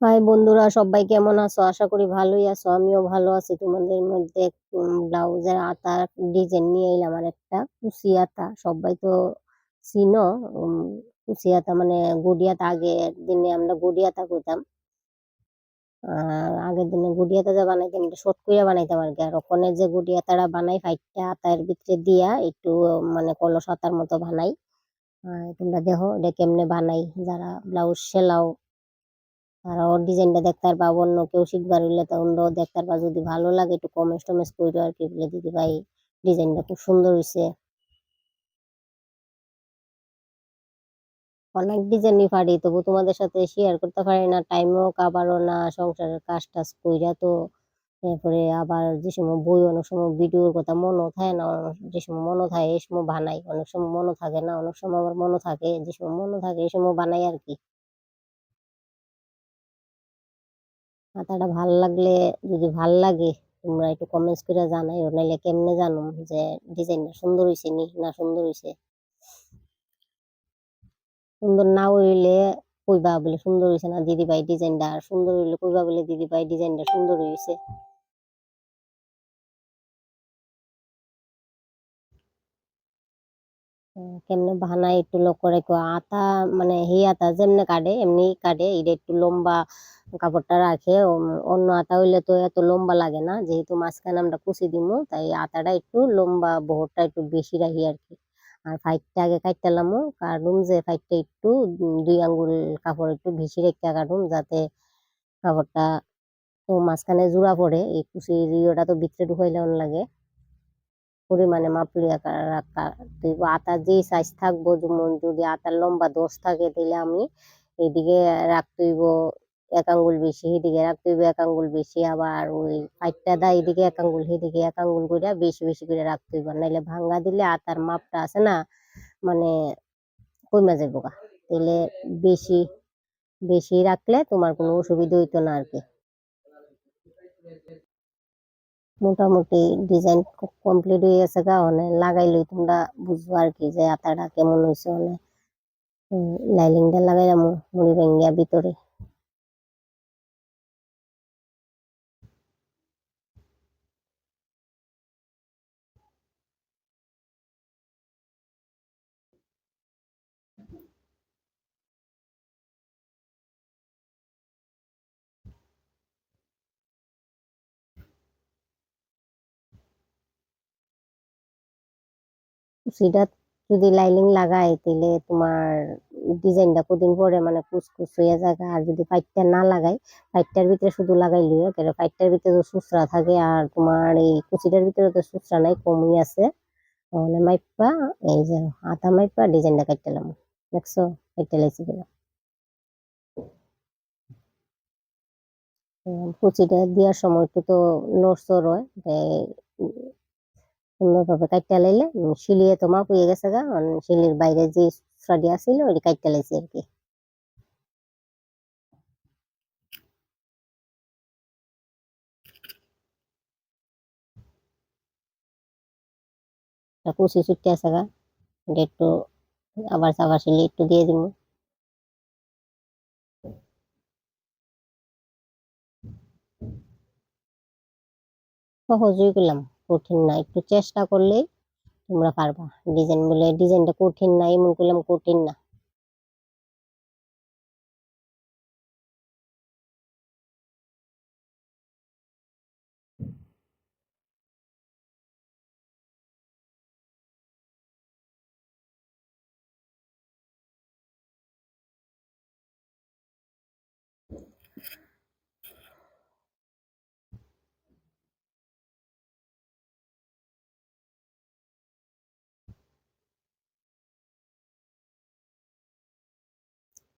High বন্ধুরা, সবাই কেমন আছো? আশা করি ভালোই আছো। আমিও ভালো আছি। তোমাদের মধ্যে ব্লাউজের আতা ডিজাইন নিয়ে এলাম আর একটা কুচি আতা। সবাই তো চিনো কুচি আতা মানে গুড়িয়াতা আগের দিনে আমরা গুড়িয়াতা কইতাম আর আগের দিনে গুড়িয়াতা যা বানাইতাম, এটা শর্ট কইরা বানাইতাম আর কি। আর ওখানে যে গুড়িয়াতাটা বানাই, ফাইটটা আতার ভিতরে দিয়া একটু মানে কলস আতার মতো বানাই। তোমরা দেখো, এটা কেমনে বানাই? যারা ব্লাউজ সেলাও আর ওর ডিজাইনটা দেখতে পারবা অন্য কেউ শিখবার হইলে, তো অন্যও দেখতে পারবা যদি ভালো লাগে একটু কমেন্ট টমেন্ট করো আর কি, বলে দিদি ভাই ডিজাইনটা খুব সুন্দর হয়েছে অনেক ডিজাইনই পারি তবু তোমাদের সাথে শেয়ার করতে পারি না। টাইমও কাবারও না, সংসারের কাজ টাজ কইরা তো এরপরে আবার যে সময় বই, অনেক সময় ভিডিওর কথা মনও থাকে না যে সময় মনও থাকে, এই সময় বানাই। অনেক সময় মনও থাকে না, অনেক সময় আবার মনও থাকে, যে সময় মনও থাকে, এই সময় বানাই আর কি। মাথাটা ভালো লাগলে, যদি ভালো লাগে, তোমরা একটু কমেন্টস করে জানাইও, নাইলে কেমনে জানো যে ডিজাইনটা সুন্দর হয়েছে নি, না সুন্দর হয়েছে সুন্দর না হইলে কইবা বলে সুন্দর হয়েছে না দিদি ভাই ডিজাইনটা আর সুন্দর হইলে কইবা বলে দিদি ভাই ডিজাইনটা সুন্দর হয়েছে কেমনে বানাই একটু লক্ষ্য রেখো, আতা মানে হি আতা যেমনে কাটে, এমনি কাটে, এটা একটু লম্বা কাপড়টা রাখে অন্য আতা হইলে তো এত লম্বা লাগে না, যেহেতু মাঝখানে আমরা কুচি দিমু, তাই আতাটা একটু লম্বা বহরটা একটু বেশি রাখি আর কি আর ফাইটটা আগে কাটতালামও কাটুম যে ফাইটটা একটু দুই আঙ্গুল কাপড় একটু বেশি রেখে কাটুম, যাতে কাপড়টা তো মাঝখানে জোড়া পড়ে, এই কুচির ইয়েটা তো ভিতরে ঢুকাইলে লাগে। পরিমাণে মাপলি রাখা তুই আটার যে সাইজ থাকব, যেমন যদি আটার লম্বা দশ থাকে তাহলে আমি এদিকে রাখতে হইব এক আঙ্গুল বেশি এদিকে রাখতে হইব এক আঙ্গুল বেশি আবার ওই ফাইটটা দা এদিকে, এক আঙ্গুল সেদিকে, এক আঙ্গুল করে বেশি বেশি করে রাখতে হইব। নাইলে ভাঙ্গা দিলে আটার মাপটা আছে না মানে কমে যাব গা। তাহলে বেশি বেশি রাখলে তোমার কোনো অসুবিধা হইতো না আর কি মোটামুটি ডিজাইন কমপ্লিট হয়ে গেছে গা মানে লাগাইলেই তোমরা বুঝব আর কি যে আতাটা কেমন হয়েছে মানে লাইলিংটা লাগাইলাম, মুড়ি ভেঙ্গিয়া ভিতরে। সেটা যদি লাইলিং লাগাই তাহলে তোমার ডিজাইনটা কদিন পরে মানে কুচকুচ হয়ে যায় আর যদি ফাইটটা না লাগাই ফাইটটার ভিতরে শুধু লাগাই লিও কেন ফাইটটার ভিতরে তো সুসরা থাকে আর তোমার এই কুচিটার ভিতরে তো সুসরা নাই, কমই আছে। তাহলে মাইপা, এই যে আতা মাইপা ডিজাইনটা কাটতেলাম দেখছ, কাটতে লাইছি কিনা কুচিটা দেওয়ার সময় একটু তো নড়চড় হয় সুন্দরভাবে কাটতে লাইলে শিলিয়ে তো মাপ হয়ে গেছে গা শিলির বাইরে যে ছড়ি আছিল ওই কাটতে লাইছি আর কি। কুচি ছুটতে আছে গা একটু আবার চাবার শিলি একটু দিয়ে দিব সহজই করলাম। কঠিন না, একটু চেষ্টা করলেই তোমরা পারবা। ডিজাইন বলে ডিজাইনটা কঠিন না, এমন করলাম কঠিন না।